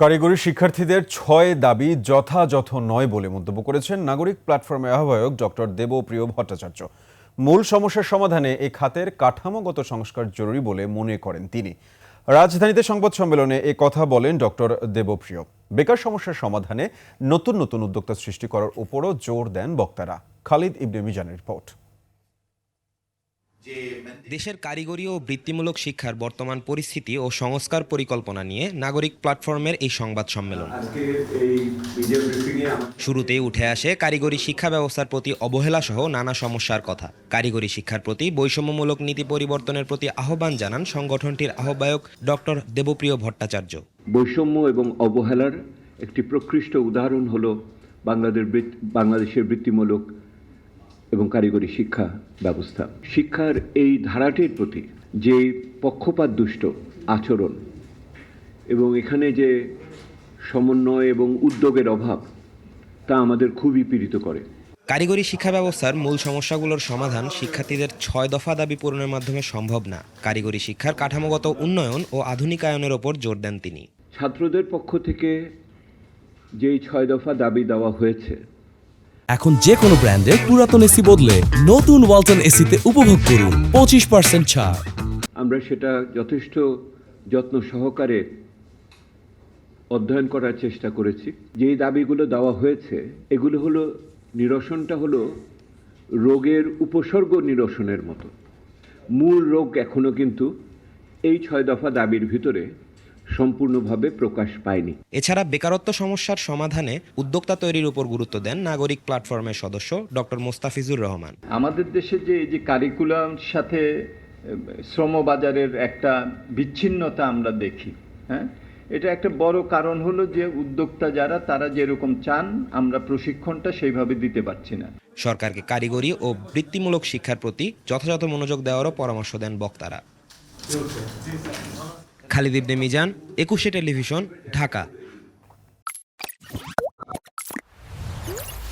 কারিগরি শিক্ষার্থীদের ছয় দাবি যথাযথ নয় বলে মন্তব্য করেছেন নাগরিক প্ল্যাটফর্মের আহ্বায়ক ডক্টর দেবপ্রিয় ভট্টাচার্য। মূল সমস্যার সমাধানে এ খাতের কাঠামোগত সংস্কার জরুরি বলে মনে করেন তিনি। রাজধানীতে সংবাদ সম্মেলনে এ কথা বলেন ডক্টর দেবপ্রিয়। বেকার সমস্যার সমাধানে নতুন নতুন উদ্যোক্তা সৃষ্টি করার উপরও জোর দেন বক্তারা। খালিদ ইবনে মিজানের রিপোর্ট। দেশের কারিগরি ও বৃত্তিমূলক শিক্ষার বর্তমান পরিস্থিতি ও সংস্কার পরিকল্পনা নিয়ে নাগরিক প্ল্যাটফর্মের এই সংবাদ সম্মেলন। শুরুতেই উঠে আসে কারিগরি শিক্ষা ব্যবস্থার প্রতি অবহেলা সহ নানা সমস্যার কথা। কারিগরি শিক্ষার প্রতি বৈষম্যমূলক নীতি পরিবর্তনের প্রতি আহ্বান জানান সংগঠনটির আহ্বায়ক ডক্টর দেবপ্রিয় ভট্টাচার্য। বৈষম্য এবং অবহেলার একটি প্রকৃষ্ট উদাহরণ হলো বাংলাদেশ বাংলাদেশের বৃত্তিমূলক এবং কারিগরি শিক্ষা ব্যবস্থা। শিক্ষার এই ধারাটির প্রতি যে পক্ষপাত দুষ্ট আচরণ এবং এখানে যে সমন্বয় এবং উদ্যোগের অভাব তা আমাদের খুবই পীড়িত করে। কারিগরি শিক্ষা ব্যবস্থার মূল সমস্যাগুলোর সমাধান শিক্ষার্থীদের ছয় দফা দাবি পূরণের মাধ্যমে সম্ভব না। কারিগরি শিক্ষার কাঠামোগত উন্নয়ন ও আধুনিকায়নের ওপর জোর দেন তিনি। ছাত্রদের পক্ষ থেকে যেই ছয় দফা দাবি দেওয়া হয়েছে এখন যে কোনো ব্র্যান্ডের পুরাতন এসি বদলে নতুন ওয়ালটন এসিতে উপভোগ করুন পঁচিশ পার্সেন্ট ছাড়। আমরা সেটা যথেষ্ট যত্ন সহকারে অধ্যয়ন করার চেষ্টা করেছি। যেই দাবিগুলো দেওয়া হয়েছে, এগুলো হলো নিরসনটা হলো রোগের উপসর্গ নিরসনের মতো। মূল রোগ এখনও কিন্তু এই ছয় দফা দাবির ভিতরে সম্পূর্ণভাবে প্রকাশ পায়নি। এছাড়া বেকারত্ব সমস্যার সমাধানে উদ্যোক্তা তৈরির উপর গুরুত্ব দেন নাগরিক প্ল্যাটফর্মের সদস্য ডক্টর মোস্তাফিজুর রহমান। আমাদের দেশে যে এই যে কারিকুলাম সাথে শ্রমবাজারের একটা বিচ্ছিন্নতা আমরা দেখি হ্যাঁ? এটা একটা বড় কারণ হলো যে উদ্যোক্তা যারা তারা যেরকম চান আমরা প্রশিক্ষণটা সেইভাবে দিতে পারছি না। সরকারকে কারিগরি ও বৃত্তিমূলক শিক্ষার প্রতি যথাযথ মনোযোগ দেওয়ারও পরামর্শ দেন বক্তারা। খালিদ ইবনে মিজান একুশে টেলিভিশন ঢাকা।